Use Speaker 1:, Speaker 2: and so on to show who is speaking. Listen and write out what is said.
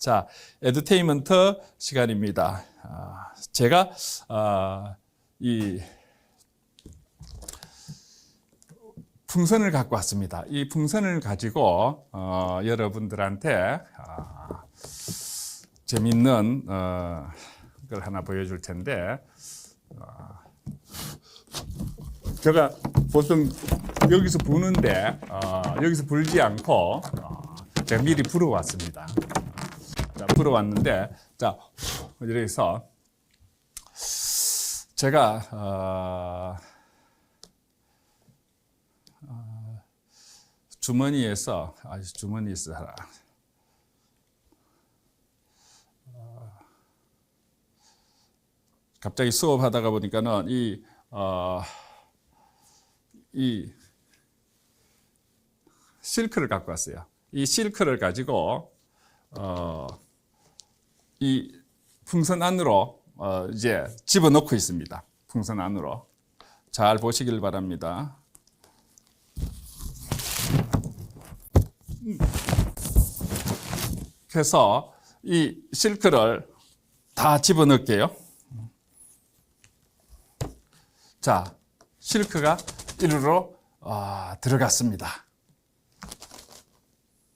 Speaker 1: 자, 에듀테인먼트 시간입니다. 아, 제가 아, 이 풍선을 갖고 왔습니다. 이 풍선을 가지고 어, 여러분들한테 아, 재밌는 어, 걸 하나 보여줄 텐데 아, 제가 보통 여기서 부는데 어, 여기서 불지 않고 어, 제가 미리 불어왔습니다. 자, 불어왔는데 자 해서 제가 어, 어, 주머니에서 아 주머니에서 하라. 어, 갑자기 수업하다가 보니까는 이 어, 이 실크를 갖고 왔어요. 이 실크를 가지고 어, 이 풍선 안으로 어, 이제 집어넣고 있습니다. 풍선 안으로 잘 보시길 바랍니다. 음. 그래서 이 실크를 다 집어넣을게요. 자, 실크가 이리로 아, 들어갔습니다.